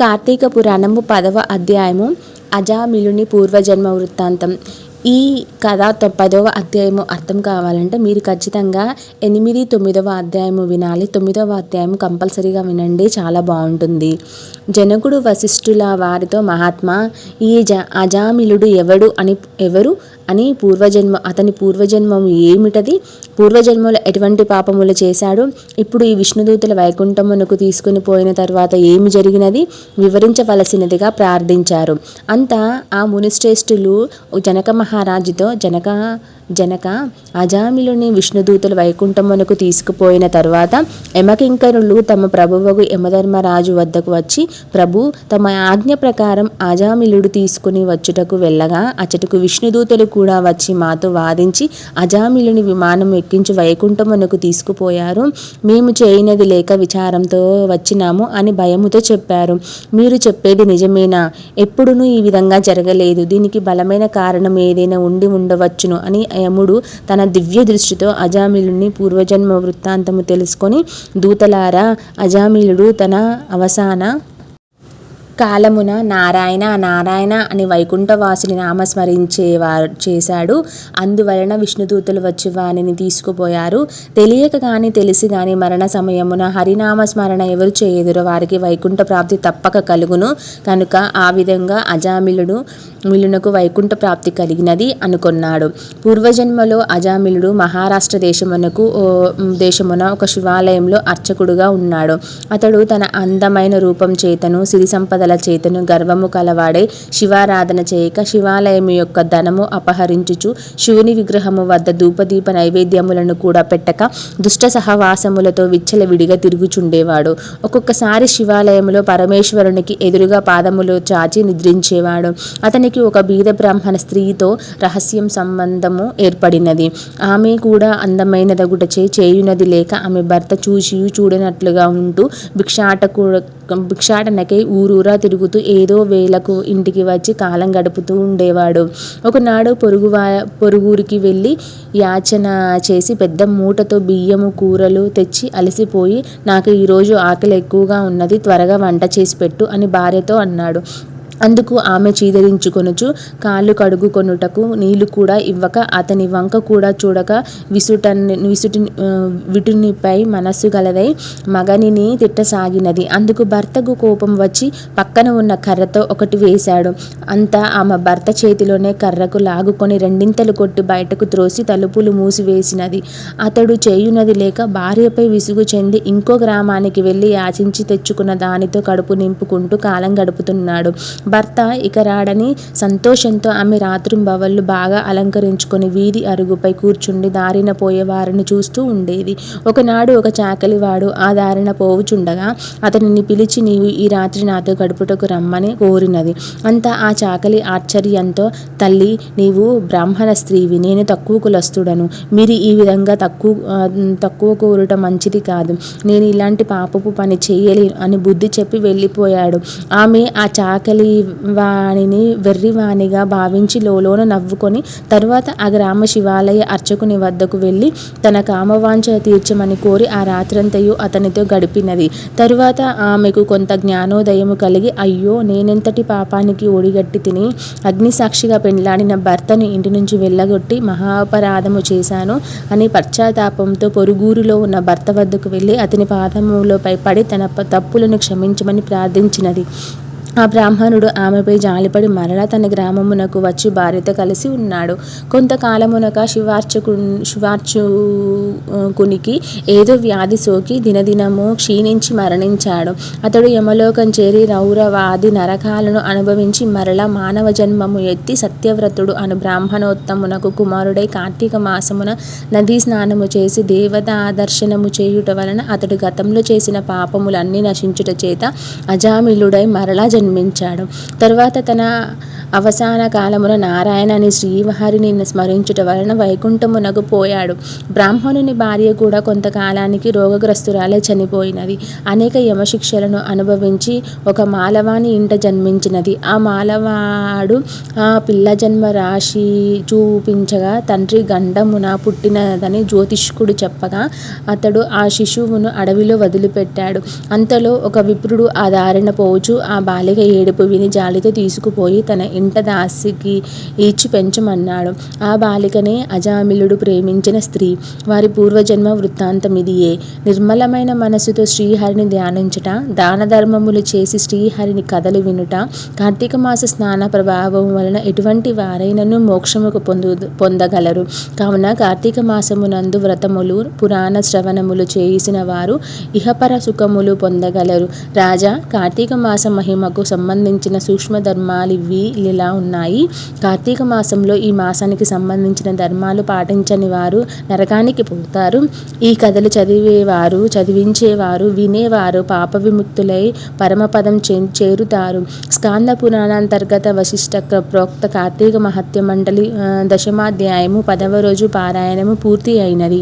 కార్తీక పురాణము పదవ అధ్యాయము అజామిలుని పూర్వజన్మ వృత్తాంతం. ఈ కథ పదవ అధ్యాయము అర్థం కావాలంటే మీరు ఖచ్చితంగా ఎనిమిది తొమ్మిదవ అధ్యాయము వినాలి. తొమ్మిదవ అధ్యాయం కంపల్సరీగా వినండి చాలా బాగుంటుంది. జనకుడు వశిష్ఠుల వారితో మహాత్మా ఈ జ అజామిలుడు ఎవడు అని ఎవరు? అని పూర్వజన్మ అతని పూర్వజన్మం ఏమిటది? పూర్వజన్మలో ఎటువంటి పాపములు చేశాడు? ఇప్పుడు ఈ విష్ణుదూతల వైకుంఠమునకు తీసుకుని పోయిన తర్వాత ఏమి జరిగినది? వివరించవలసినదిగా ప్రార్థించారు. అంతా ఆ మునిశ్రేష్ఠులు జనక మహారాజుతో జనక జనక అజామిలుని విష్ణుదూతలు వైకుంఠమునకు తీసుకుపోయిన తర్వాత యమకింకరులు తమ ప్రభువగు యమధర్మరాజు వద్దకు వచ్చి ప్రభు తమ ఆజ్ఞ ప్రకారం అజామిలుడు తీసుకుని వచ్చుటకు వెళ్ళగా అచటకు విష్ణుదూతలు కూడా వచ్చి మాతో వాదించి అజామిలుని విమానం ఎక్కించి వైకుంఠమునకు తీసుకుపోయారు. మేము చేయనది లేక విచారంతో వచ్చినాము అని భయముతో చెప్పారు. మీరు చెప్పేది నిజమేనా? ఎప్పుడునూ ఈ విధంగా జరగలేదు. దీనికి బలమైన కారణం ఏదైనా ఉండి ఉండవచ్చును అని యముడు తన దివ్య దృష్టితో అజామిలుని పూర్వజన్మ వృత్తాంతము తెలుసుకొని దూతలారా అజామిలుడు తన అవసాన కాలమున నారాయణ నారాయణ అని వైకుంఠవాసుని నామస్మరించేవారు చేశాడు. అందువలన విష్ణుదూతలు వచ్చి వాణిని తీసుకుపోయారు. తెలియక కానీ తెలిసి కానీ మరణ సమయమున హరినామస్మరణ ఎవరు చేయదురో వారికి వైకుంఠ ప్రాప్తి తప్పక కలుగును. కనుక ఆ విధంగా అజామిలుడు మిలునకు వైకుంఠ ప్రాప్తి కలిగినది అనుకొన్నాడు. పూర్వజన్మలో అజామిలుడు మహారాష్ట్ర దేశమునకు ఓ దేశమున ఒక శివాలయంలో అర్చకుడుగా ఉన్నాడు. అతడు తన అందమైన రూపం చేతను సిరి సంపదల చేతను గర్వము కలవాడై శివారాధన చేయక శివాలయం యొక్క ధనము అపహరించుచు శివుని విగ్రహము వద్ద ధూపదీప నైవేద్యములను కూడా పెట్టక దుష్ట సహవాసములతో విచ్చలవిడిగా తిరుగుచుండేవాడు. ఒక్కొక్కసారి శివాలయంలో పరమేశ్వరునికి ఎదురుగా పాదములు చాచి నిద్రించేవాడు. అతని అతనికి ఒక బీద బ్రాహ్మణ స్త్రీతో రహస్యం సంబంధము ఏర్పడినది. ఆమె కూడా అందమైనదగుటచే చేయునది లేక ఆమె భర్త చూసి చూడనట్లుగా ఉంటూ భిక్షాటకు భిక్షాటనకై ఊరూరా తిరుగుతూ ఏదో వేలకు ఇంటికి వచ్చి కాలం గడుపుతూ ఉండేవాడు. ఒకనాడు పొరుగు పొరుగురికి వెళ్ళి యాచన చేసి పెద్ద మూటతో బియ్యము కూరలు తెచ్చి అలసిపోయి నాకు ఈరోజు ఆకలి ఎక్కువగా ఉన్నది త్వరగా వంట చేసి పెట్టు అని భార్యతో అన్నాడు. అందుకు ఆమె చీదరించుకొనుచు కాళ్ళు కడుగుకొనుటకు నీళ్ళు కూడా ఇవ్వక అతని వంక కూడా చూడక విసుటన్ విసుటి విటునిపై మనస్సు గలదై మగనిని తిట్టసాగినది. అందుకు భర్తకు కోపం వచ్చి పక్కన ఉన్న కర్రతో ఒకటి వేశాడు. అంతా ఆమె భర్త చేతిలోనే కర్రకు లాగుకొని రెండింతలు కొట్టి బయటకు త్రోసి తలుపులు మూసివేసినది. అతడు చేయునది లేక భార్యపై విసుగు చెంది ఇంకో గ్రామానికి వెళ్ళి యాచించి తెచ్చుకున్న దానితో కడుపు నింపుకుంటూ కాలం గడుపుతున్నాడు. భర్త ఇక రాడని సంతోషంతో ఆమె రాత్రింబవళ్ళు బాగా అలంకరించుకొని వీధి అరుగుపై కూర్చుండి దారిన పోయే వారిని చూస్తూ ఉండేది. ఒకనాడు ఒక చాకలివాడు ఆ దారిన పోవుచుండగా అతనిని పిలిచి నీవు ఈ రాత్రి నాతో గడుపుటకు రమ్మని కోరినది. అంతా ఆ చాకలి ఆశ్చర్యంతో తల్లి నీవు బ్రాహ్మణ స్త్రీవి నేను తక్కువ కులస్తుడను మీరు ఈ విధంగా తక్కువ తక్కువ కోరుట మంచిది కాదు. నేను ఇలాంటి పాపపు పని చేయలేను అని బుద్ధి చెప్పి వెళ్ళిపోయాడు. ఆమె ఆ చాకలి వాణిని వెర్రివాణిగా భావించి లోలోన నవ్వుకొని తరువాత ఆ గ్రామ శివాలయ అర్చకుని వద్దకు వెళ్ళి తన కామవాంఛ తీర్చమని కోరి ఆ రాత్రంతయు అతనితో గడిపినది. తరువాత ఆమెకు కొంత జ్ఞానోదయము కలిగి అయ్యో నేనెంతటి పాపానికి ఒడిగట్టి తిని అగ్నిసాక్షిగా పెండ్లాడిన భర్తను ఇంటి నుంచి వెళ్ళగొట్టి మహాపరాధము చేశాను అని పశ్చాత్తాపంతో పొరుగురులో ఉన్న భర్త వద్దకు వెళ్ళి అతని పాదములపై పడి తన ప- తప్పులను క్షమించమని ప్రార్థించినది. ఆ బ్రాహ్మణుడు ఆమెపై జాలిపడి మరలా తన గ్రామమునకు వచ్చి భార్యతో కలిసి ఉన్నాడు. కొంతకాలమునక శివార్చకు శివార్చుకునికి ఏదో వ్యాధి సోకి దినదినము క్షీణించి మరణించాడు. అతడు యమలోకం చేరి రౌరవాది నరకాలను అనుభవించి మరలా మానవ జన్మము ఎత్తి సత్యవ్రతుడు అను బ్రాహ్మణోత్తమునకు కుమారుడై కార్తీక మాసమున నదీ స్నానము చేసి దేవత దర్శనము చేయుట వలన అతడు గతంలో చేసిన పాపములన్నీ నశించుట చేత అజామిలుడై మరలా జన్మించాడు. తర్వాత తన అవసాన కాలమున నారాయణ అని శ్రీహరిని స్మరించుట వలన వైకుంఠమునకు పోయాడు. బ్రాహ్మణుని భార్య కూడా కొంతకాలానికి రోగగ్రస్తురాలే చనిపోయినది. అనేక యమశిక్షలను అనుభవించి ఒక మాలవాని ఇంట జన్మించినది. ఆ మాలవాడు ఆ పిల్ల జన్మ రాశి చూపించగా తండ్రి గండమున పుట్టినదని జ్యోతిష్కుడు చెప్పగా అతడు ఆ శిశువును అడవిలో వదిలిపెట్టాడు. అంతలో ఒక విప్రుడు ఆ దారిన పోవచ్చు ఆ బాలిక ఏడుపు విని జాలితో తీసుకుపోయి తన ఇంట దాసికి ఇచ్చి పెంచమన్నాడు. ఆ బాలికనే అజామిలుడు ప్రేమించిన స్త్రీ. వారి పూర్వజన్మ వృత్తాంతం ఇదియే నిర్మలమైన మనసుతో శ్రీహరిని ధ్యానించుట దాన ధర్మములు చేసి శ్రీహరిని కథలు వినుట కార్తీక మాస స్నాన ప్రభావం వలన ఎటువంటి వారైనను మోక్షముకు పొందు పొందగలరు. కావున కార్తీక మాసమునందు వ్రతములు పురాణ శ్రవణములు చేసిన వారు ఇహపర సుఖములు పొందగలరు. రాజా కార్తీక మాస మహిమకు సంబంధించిన సూక్ష్మ ధర్మాలు ఇవి ఇలా ఉన్నాయి. కార్తీక మాసంలో ఈ మాసానికి సంబంధించిన ధర్మాలు పాటించని వారు నరకానికి పోతారు. ఈ కథలు చదివేవారు చదివించేవారు వినేవారు పాప విముక్తులై పరమపదం చే చేరుతారు. స్కాంద పురాణాంతర్గత వశిష్ట ప్రోక్త కార్తీక మహత్య మండలి దశమాధ్యాయము పదవ రోజు పారాయణము పూర్తి అయినది.